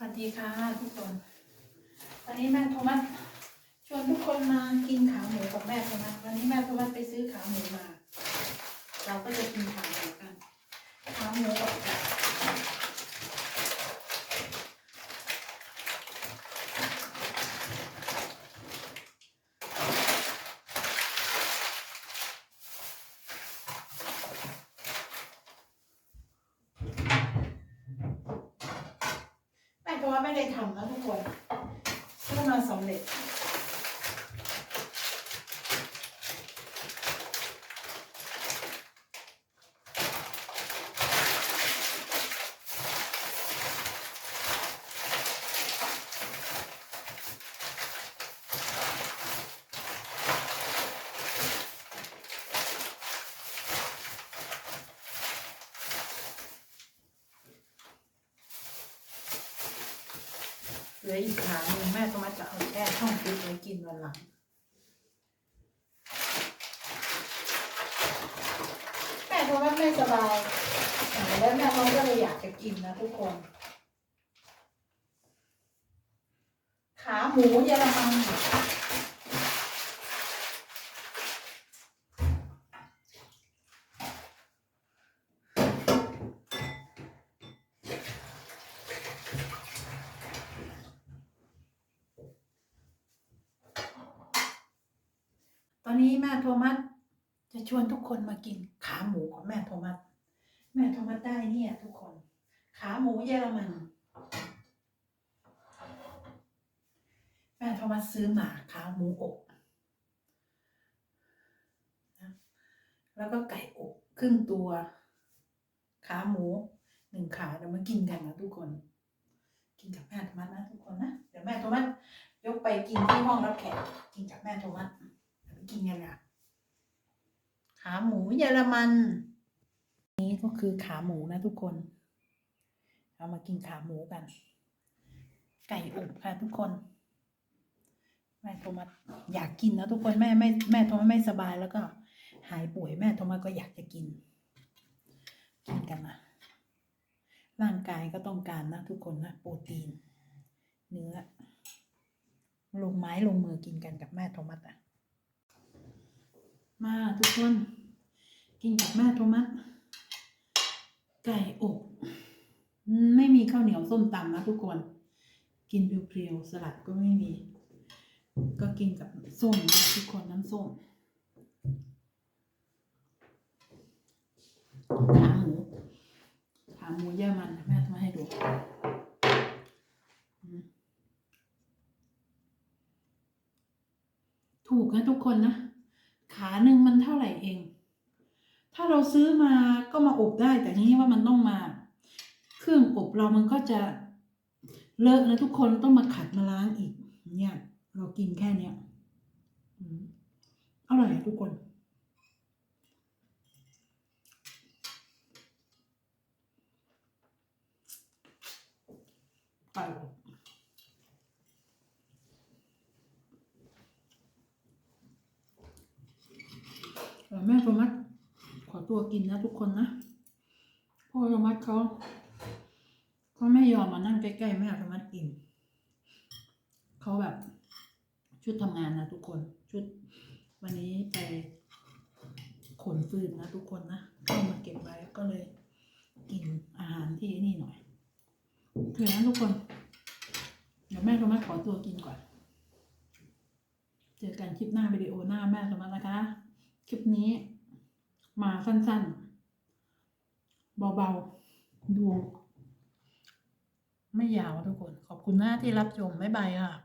สวัสดีค่ะทุกคน วันนี้แม่โทมัสชวนทุกคนมากินขาหมูกับแม่โทมัสวันนี้แม่โทมัสไปซื้อขาหมูมา เราก็จะกินขาหมูกัน ขาหมูกับไก่แม่โทมัส ไม่ได้ทำนะทุกคนเพื่อมาสำเร็จ ลืออีกขาหนึ่งแม่โทมัสจะเอาแช่ช่องฟิตไว้กินวันหลังแม่เพราะว่าแม่สบายแล้วแม่โทมัสก็เลยอยากจะกินนะทุกคน ขาหมูเยอรมัน อนนี้แม่โทมัสจะชวนทุกคนมากินขาหมูของแม่โทมัสแม่โทมัสได้เนี่ยทุกคน ขาหมูเยอรมัน แม่โทมัสซื้อมาขาหมูอบนะแล้วก็ไก่อบครึ่งตัว ขาหมูหนึ่งขาเดี๋ยวมากินกันนะทุกคน กินกับแม่โทมัสนะทุกคนนะเดี๋ยวแม่โทมัสยกไปกินที่ห้องรับแขกกินกับแม่โทมัส กินกันค่ะขาหมูเยอรมัน นี่ก็คือขาหมูนะทุกคนเรามากินขาหมูกัน ไก่อบค่ะทุกคน แม่โทมัสอยากกินนะทุกคนแม่ไม่แม่โทมัสไม่สบายแล้วก็ หายป่วยแม่โทมัสก็อยากจะกิน กินกันนะร่างกายก็ต้องการนะทุกคนนะโปรตีน เนื้อ ลงไม้ลงมือกินกันกับแม่โทมัสอะ มาทุกคน กินกับแม่โทมัสไก่อบไม่มีข้าวเหนียวส้มตำนะทุกคน กินเพียวๆสลัดก็ไม่มี ก็กินกับส้มนะทุกคนน้ำส้มขาหมูขาหมูเยอรมันแม่ทำมาให้ดูถูกนะทุกคนนะ ขาหนึ่งมันเท่าไหร่เอง ถ้าเราซื้อมาก็มาอบได้ แต่ทีนี้ว่ามันต้องมา เครื่องอบเรามันก็จะเลอะนะทุกคนต้องมาขัดมาล้างอีก เนี่ย เรากินแค่เนี้ยอร่อยอะทุกคนไก่อบเดี๋ยว แม่โทมัสขอตัวกินนะทุกคนนะพ่อโทมัสเขาเขาไม่ยอมมานั่งใกล้ๆแม่โทมัสกินเขาแบบ ชุดทำงานนะทุกคนชุดวันนี้ไปขนฟืนนะทุกคนนะเข้ามาเก็บไว้ก็เลยกินอาหารที่นี่หน่อยโอนะทุกคน เดี๋ยวแม่โทมัสขอตัวกินก่อน เจอกันคลิปหน้าวิดีโอหน้าแม่โทมัสนะคะ คลิปนี้ มาสั้นๆ เบาๆ ดู ไม่ยาวทุกคน ขอบคุณหน้าที่รับชม บ๊ายบายค่ะ